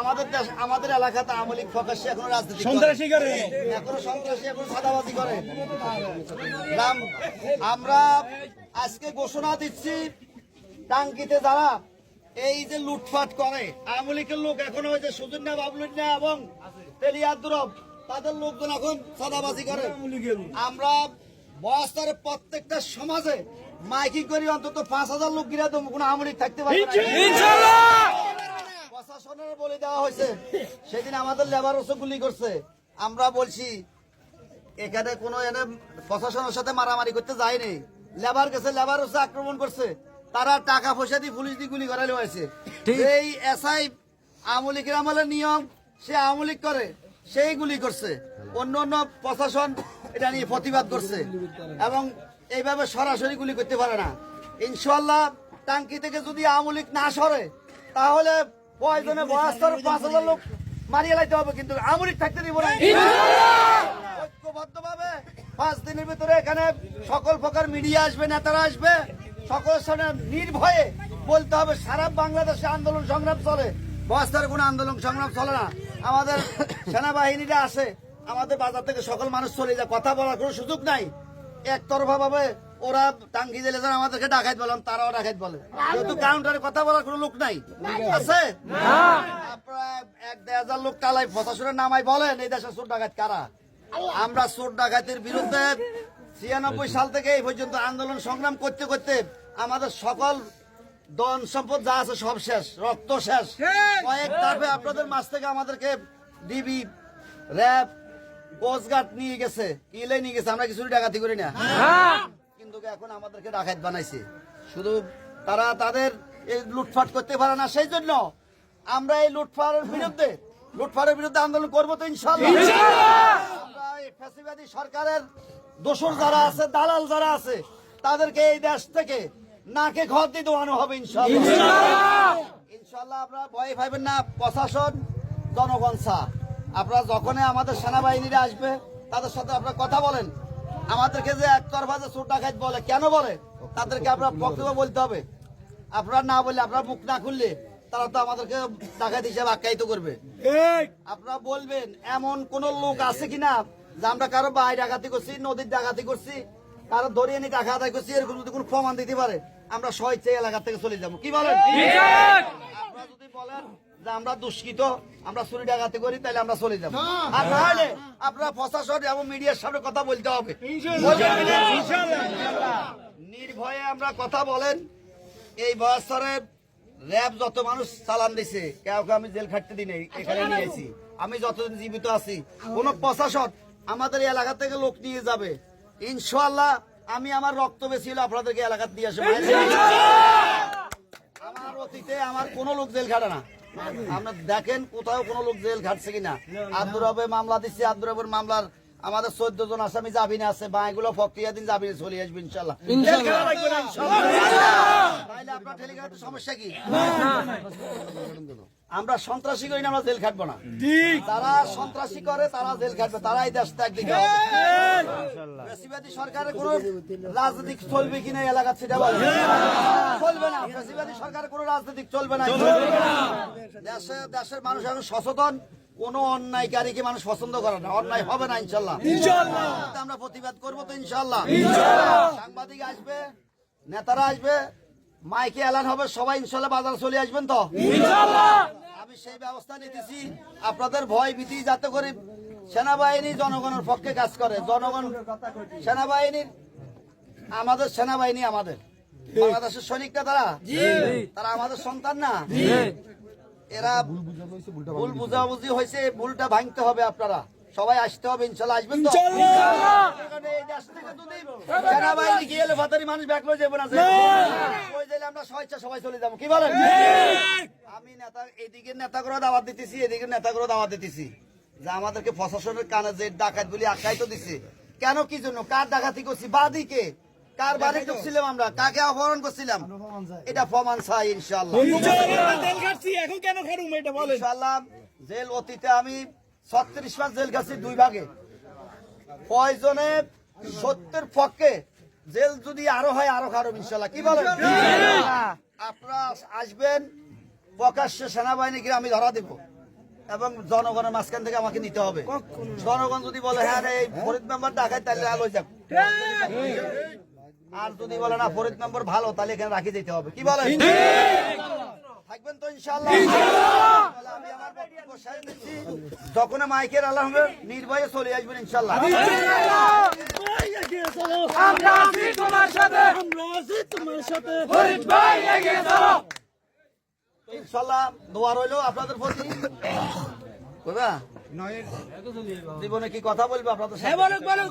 আমাদের দেশ আমাদের এলাকাতে প্রকাশ্যে এখনও রাজনীতি সন্ত্রাসী করে। এখনও সন্ত্রাসী এখনও সাদাবাজি করে। আমরা আজকে ঘোষণা দিচ্ছি টাঙ্কিতে যারা এই যে লুটপাট করে আওয়ামী লীগের লোক এখনও ওই যে সুজন্যা বাবলুন্যা এবং তেলিয়াদ্রব তাদের লোকজন এখন সাদাবাজি করে। আমরা বয়স্তরের প্রত্যেকটা সমাজে মাইকিং করি অন্তত পাঁচ হাজার লোক গিরা দেবো কোনো আওয়ামী লীগ থাকতে পারবে না। প্রশাসনের বলে দেওয়া হয়েছে। সেদিন আমাদের লেবার গুলি করছে। আমরা বলছি এখানে কোনো এনে প্রশাসনের সাথে মারামারি করতে যায়নি। লেবার গেছে লেবার ওসে আক্রমণ করছে। তারা টাকা পয়সা দিয়ে পুলিশ দিয়ে গুলি করাইলে হয়েছে। এই এসআই আমলিকের আমলের নিয়ম সে আমলিক করে সেই গুলি করছে। অন্য অন্য প্রশাসন এটা নিয়ে প্রতিবাদ করছে। এবং এইভাবে সরাসরি গুলি করতে পারে না। ইনশাল্লাহ টাঙ্কি থেকে যদি আমলিক না সরে তাহলে প্রয়োজনে বয়স্তর পাঁচ হাজার লোক মারিয়ে লাইতে হবে, কিন্তু আমলিক থাকতে দিব না। ঐক্যবদ্ধভাবে পাঁচ দিনের ভিতরে এখানে সকল প্রকার মিডিয়া আসবে, নেতারা আসবে। সকলের সামনে নির্ভয়ে বলতে হবে, সারা বাংলাদেশে আন্দোলন সংগ্রাম চলে। বস্তার কোনো আন্দোলন সংগ্রাম চলে না। আমাদের সেনাবাহিনীরা আসে আমাদের বাজার থেকে সকল মানুষ চলে যায়। কথা বলার কোনো সুযোগ নাই। একতরফা ভাবে ওরা টাঙ্গি যারা আমাদেরকে ডাকাইত বলেন তারাও ডাকাইত বলে। যেহেতু কাউন্টারে কথা বলার কোনো লোক নাই। আছে? এক দেড় হাজার লোক কালাই প্রশাসনের নামাই বলেন এই দেশে চোর ডাকাত কারা? আমরা চোর ডাকাতির বিরুদ্ধে ছিয়ানব্বই সাল থেকে এই পর্যন্ত আন্দোলন সংগ্রাম করতে করতে আমাদের সকল দন সম্পদ যা আছে সব শেষ রক্ত শেষ। কয়েক ধাপে আপনাদের মাছ থেকে আমাদেরকে ডিবি র্যাব কোস্টগার্ড নিয়ে গেছে কিলে নিয়ে গেছে আমরা কিছু ডাকাতি করি না। কিন্তু এখন আমাদেরকে ডাকাত বানাইছে। শুধু তারা তাদের এই লুটফাট করতে পারে না সেই জন্য আমরা এই লুটপাটের বিরুদ্ধে লুটপাটের বিরুদ্ধে আন্দোলন করব তো ইনশাল্লাহ আমরা এই ফ্যাসিবাদী সরকারের দোষর যারা আছে দালাল যারা আছে তাদেরকে এই দেশ থেকে নাকে ঘর দিয়ে দেওয়ানো হবে ইনশাল্লাহ ইনশাল্লাহ আপনারা ভয় পাইবেন না প্রশাসন জনগণ সা আপনারা যখনই আমাদের সেনাবাহিনীরা আসবে তাদের সাথে আপনারা কথা বলেন। আমাদেরকে যে একতরফা যে চোর ডাকাত বলে কেন বলে? তাদেরকে আপনার বক্তব্য বলতে হবে। আপনারা না বললে আপনার মুখ না খুললে তারা তো আমাদেরকে ডাকাত হিসেবে আখ্যায়িত করবে। আপনারা বলবেন এমন কোন লোক আছে কিনা যে আমরা কারও বাই ডাকাতি করছি নদীর ডাকাতি করছি কারও ধরিয়ে নিয়ে টাকা আদায় করছি এরকম যদি কোনো প্রমাণ দিতে পারে আমরা স্বেচ্ছায় এলাকা থেকে চলে যাব। কি বলেন? আপনারা যদি বলেন যে আমরা দুষ্কৃত আমরা চুরি ডাকাতি করি তাহলে আমরা চলে যাব। আর নাহলে আপনারা প্রশাসন এবং মিডিয়ার সামনে কথা বলতে হবে। নির্ভয়ে আমরা কথা বলেন এই বয়সরে র্যাব যত মানুষ চালান দিছে কাউকে আমি জেল খাটতে দিই নাই, এখানে নিয়ে আইছি। আমি যতদিন জীবিত আছি কোন প্রশাসন আমাদের এলাকা থেকে লোক নিয়ে যাবে। ইনশাল্লাহ আমি আমার রক্ত বেশি হলে আপনাদেরকে এলাকা দিয়ে আসব। আমার অতীতে আমার কোনো লোক জেল খাটে না। আমরা দেখেন কোথাও কোনো লোক জেল খাটছে কিনা। আব্দুর রবে মামলা দিচ্ছে আব্দুর রবের মামলার আমাদের চোদ্দ জন আসামি জামিনে আছে বা এগুলো প্রক্রিয়া দিন জামিনে চলে আসবে ইনশাল্লাহ। সমস্যা কি? আমরা সন্ত্রাসী করি না আমরা জেল খাটবো না। তারা সন্ত্রাসী করে তারা জেল খাটবে তারা এই দেশ ত্যাগ। সরকারের কোন রাজনীতিক চলবে কিনা এই এলাকার সেটা ফ্যাসিবাদী সরকারের কোন রাজনীতিক চলবে না। দেশে দেশের মানুষ এখন সচেতন কোন অন্যায়কারীকে মানুষ পছন্দ করে না। অন্যায় হবে না ইনশাল্লাহ। আমরা প্রতিবাদ করব তো ইনশাল্লাহ। সাংবাদিক আসবে নেতারা আসবে মাইকে এলান হবে সবাই ইনশাল্লাহ বাজারে চলে আসবেন তো? আমি সেই ব্যবস্থা নিতেছি। আপনাদের ভয় ভীতি যাতে করে সেনাবাহিনী জনগণের পক্ষে কাজ করে। জনগণ সেনাবাহিনীর আমাদের সেনাবাহিনী আমাদের। বাংলাদেশের সৈনিকরা তারা? তারা আমাদের সন্তান না? এরা ভুল বুঝাবুঝি হয়েছে ভুলটা ভাঙতে হবে আপনারা। সবাই আসতে হবে ইনশাল্লাহ আসবেন তো? কারণ এই দেশ থেকে যদি সেনাবাহিনী গিয়ে এলে মানুষ ব্যাকলো যাবে না ওই জেলে আমরা স্বেচ্ছা সবাই চলে যাব। কি বলেন? আমি নেতা এদিকে নেতাগুলো দাওয়াত দিতেছি এদিকে নেতাগুলো দাওয়াত দিতেছি। যে আমাদেরকে প্রশাসনের কানে যে ডাকাত বলি আখ্যায়িত দিছে। কেন কি জন্য? কার ডাকাতি করছি? বাদিকে। কার বাড়ি ঢুকছিলাম আমরা? কাকে অপহরণ করছিলাম? এটা প্রমাণ চাই ইনশাল্লাহ এখন কেন খারুম এটা বলেন? ইনশাল্লাহ জেল অতীতে আমি ছত্রিশ মাস জেল গেছি দুই ভাগে। প্রয়োজনে সত্যের পক্ষে জেল যদি আরও হয় আরও খারাপ ইনশাল্লাহ কি বলেন? আপনারা আসবেন প্রকাশ্যে সেনাবাহিনীকে আমি ধরা দেব। এবং জনগণের মাঝখান থেকে আমাকে নিতে হবে। জনগণ যদি বলে হ্যাঁ রে, এই ফরিদ মেম্বার ডাকায় তাহলে আলো যাক। আর যদি বলে না ফরিদ মেম্বার ভালো তাহলে এখানে রাখি দিতে হবে। কি বলেন? থাকবেন তো ইনশাল্লাহ আমি আমার বক্তব্য শেষ দিচ্ছি। যখন মাইকের আল্লাহ নির্ভয়ে চলে আসবেন ইনশাল্লাহ ভাই, এগিয়ে চলো। আমরা আছি তোমার সাথে। আমরা আছি তোমার সাথে। ফরিদ ভাই এগিয়ে চলো। ইনশাল্লাহ দোয়া রইল আপনাদের প্রতি। বুঝা জীবনে কি কথা বলবে আপনাদের সাথে? বলুক বলুক।